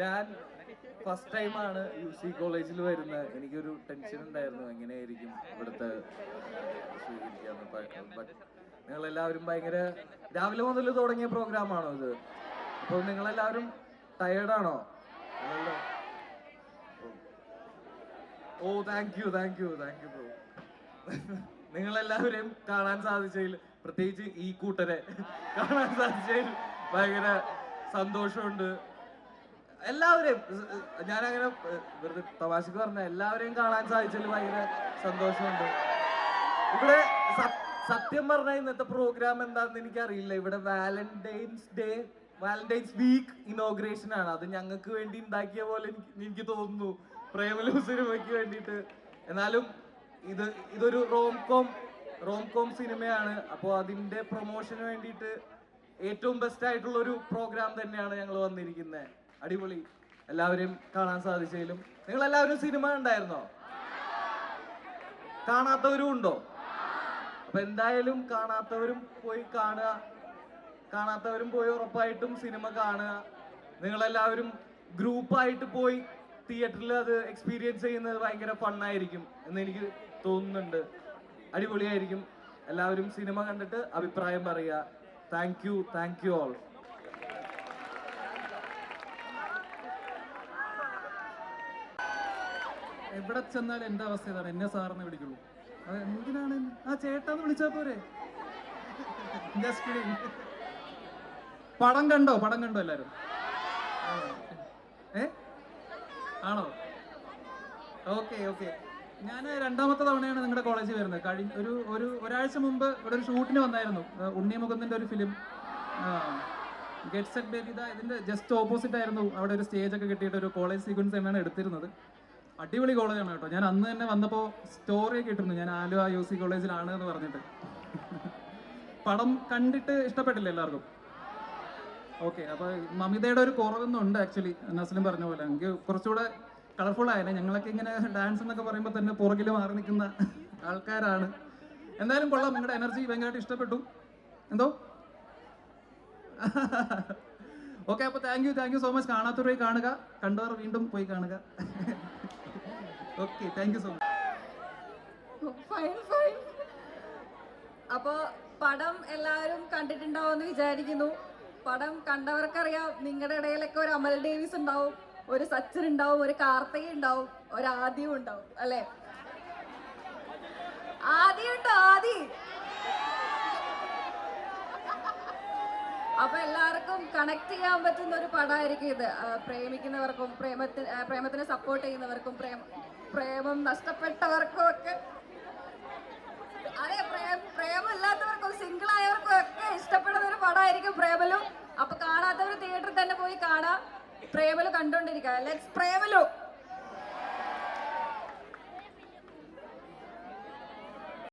ഞാൻ ഫസ്റ്റ് ടൈമാണ് U C കോളേജിൽ വരുന്നത്. എനിക്കൊരു ടെൻഷൻ ഉണ്ടായിരുന്നു. എങ്ങനെയായിരിക്കും ഇവിടുത്തെ നിങ്ങൾ എല്ലാവരും ഭയങ്കര രാവിലെ മുതൽ തുടങ്ങിയ പ്രോഗ്രാമാണോ ഇത്? അപ്പോൾ നിങ്ങളെല്ലാവരും ടയേർഡാണോ ഓ thank you thank you thank you bro നിങ്ങളെല്ലാവരെയും കാണാൻ സാധിച്ചതിൽ പ്രത്യേകിച്ച് ഈ കൂട്ടരെ കാണാൻ സാധിച്ചതിൽ ഭയങ്കര സന്തോഷമുണ്ട്. എല്ലാവരെയും ഞാനങ്ങനെ വെറുതെ തമാശക്ക് പറഞ്ഞ എല്ലാവരെയും കാണാൻ സാധിച്ചതിൽ ഭയങ്കര സന്തോഷമുണ്ട്. ഇവിടെ സത്യം പറഞ്ഞ ഇന്നത്തെ പ്രോഗ്രാം എന്താണെന്ന് എനിക്കറിയില്ല. ഇവിടെ Valentine's day Valentine's week inauguration ആണ്. അത് ഞങ്ങൾക്ക് വേണ്ടി ഉണ്ടാക്കിയ പോലെ എനിക്ക് തോന്നുന്നു. പ്രേമലു സിനിമയ്ക്ക് വേണ്ടിയിട്ട്. എന്നാലും ഇത് ഇതൊരു റോം കോം റോം കോം സിനിമയാണ് അപ്പോൾ അതിന്റെ പ്രൊമോഷന് വേണ്ടിയിട്ട് ഏറ്റവും ബെസ്റ്റ് ആയിട്ടുള്ള ഒരു പ്രോഗ്രാം തന്നെയാണ് ഞങ്ങൾ വന്നിരിക്കുന്നത് അടിപൊളി. എല്ലാവരെയും കാണാൻ സാധിച്ചതിലും നിങ്ങൾ എല്ലാവരും സിനിമ ഉണ്ടായിരുന്നോ കാണാത്തവരും ഉണ്ടോ? അപ്പൊ എന്തായാലും കാണാത്തവരും പോയി കാണുക. കാണാത്തവരും പോയി ഉറപ്പായിട്ടും സിനിമ കാണുക. നിങ്ങളെല്ലാവരും ഗ്രൂപ്പായിട്ട് പോയി തിയേറ്ററിൽ അത് എക്സ്പീരിയൻസ് ചെയ്യുന്നത് ഭയങ്കര ഫണ്ണായിരിക്കും എന്ന് എനിക്ക് തോന്നുന്നുണ്ട്. അടിപൊളിയായിരിക്കും. എല്ലാവരും സിനിമ കണ്ടിട്ട് അഭിപ്രായം പറയുക. Thank you thank you all എവിടെ ചെന്നാൽ എന്റെ അവസ്ഥ ഇതാണ്. എന്നെ സാറിനെ വിളിക്കുള്ളൂ. എന്തിനാണ് ആ ചേട്ടാന്ന് വിളിച്ചാ പോരെ. പടം കണ്ടോ? പടം കണ്ടോ എല്ലാരും? ഏ? ആണോ? Okay okay. ഞാൻ രണ്ടാമത്തെ തവണയാണ് നിങ്ങളുടെ കോളേജിൽ വരുന്നത്. കഴിഞ്ഞ ഒരു ഒരു ഒരാഴ്ച മുമ്പ് ഇവിടെ ഒരു ഷൂട്ടിന് വന്നായിരുന്നു. ഉണ്ണി മുകുന്ദന്റെ ഒരു ഫിലിം ഗെറ്റ് സെറ്റ് ബേബി ഇതാ ഇതിന്റെ ജസ്റ്റ് ഓപ്പോസിറ്റ് ആയിരുന്നു. അവിടെ ഒരു സ്റ്റേജ് ഒക്കെ കിട്ടിയിട്ട് ഒരു കോളേജ് സീക്വൻസ് തന്നെയാണ് എടുത്തിരുന്നത്. അടിപൊളി കോളേജാണ് കേട്ടോ. ഞാൻ അന്ന് തന്നെ വന്നപ്പോൾ സ്റ്റോറി ഒക്കെ ഇട്ടിരുന്നു. ഞാൻ ആലുവ യു സി കോളേജിലാണ് എന്ന് പറഞ്ഞിട്ട്. പടം കണ്ടിട്ട് ഇഷ്ടപ്പെട്ടില്ല എല്ലാവർക്കും. ഓക്കെ അപ്പൊ മമിതയുടെ ഒരു കുറവൊന്നും ഉണ്ട് ആക്ച്വലി നസ്ലിം പറഞ്ഞ പോലെ. എനിക്ക് കുറച്ചുകൂടെ കളർഫുൾ ആയാലേ ഞങ്ങളൊക്കെ ഇങ്ങനെ ഡാൻസ് എന്നൊക്കെ പറയുമ്പോൾ തന്നെ പുറകിൽ മാറി നിൽക്കുന്ന ആൾക്കാരാണ്. എന്തായാലും കൊള്ളാം. നിങ്ങളുടെ എനർജി ഭയങ്കരമായിട്ട് ഇഷ്ടപ്പെട്ടു. എന്തോ? ഓക്കെ അപ്പൊ thank you thank you so much കാണാത്തവരെ കാണുക. കണ്ടവർ വീണ്ടും പോയി കാണുക. Okay thank you so much fine fine അപ്പോ പടം എല്ലാവരും കണ്ടിട്ടുണ്ടാവുമെന്ന് വിചാരിക്കുന്നു. പടം കണ്ടവർക്കറിയാം നിങ്ങളുടെ ഇടയിലൊക്കെ ഒരു അമൽ ഡേവിസ് ഉണ്ടാവും ഒരു സച്ചിൻ ഉണ്ടാവും ഒരു കാർത്തിക ഉണ്ടാവും ഒരു ആദ്യം ഉണ്ടാവും അല്ലെ? ആദ്യം ഉണ്ടോ? ആദി? അപ്പൊ എല്ലാവർക്കും കണക്ട് ചെയ്യാൻ പറ്റുന്ന ഒരു പടമായിരിക്കും ഇത്. പ്രേമിക്കുന്നവർക്കും പ്രേമത്തിന് പ്രേമത്തിനെ സപ്പോർട്ട് ചെയ്യുന്നവർക്കും പ്രേമ പ്രേമം നഷ്ടപ്പെട്ടവർക്കും ഒക്കെ അതെ പ്രേമ പ്രേമമില്ലാത്തവർക്കും സിംഗിൾ ആയവർക്കും ഒക്കെ ഇഷ്ടപ്പെടുന്ന ഒരു പടമായിരിക്കും പ്രേമലു. അപ്പൊ കാണാത്തവർ തിയേറ്ററിൽ തന്നെ പോയി കാണാം. പ്രേമലു കണ്ടോണ്ടിരിക്കാം ലെറ്റ്സ് പ്രേമലു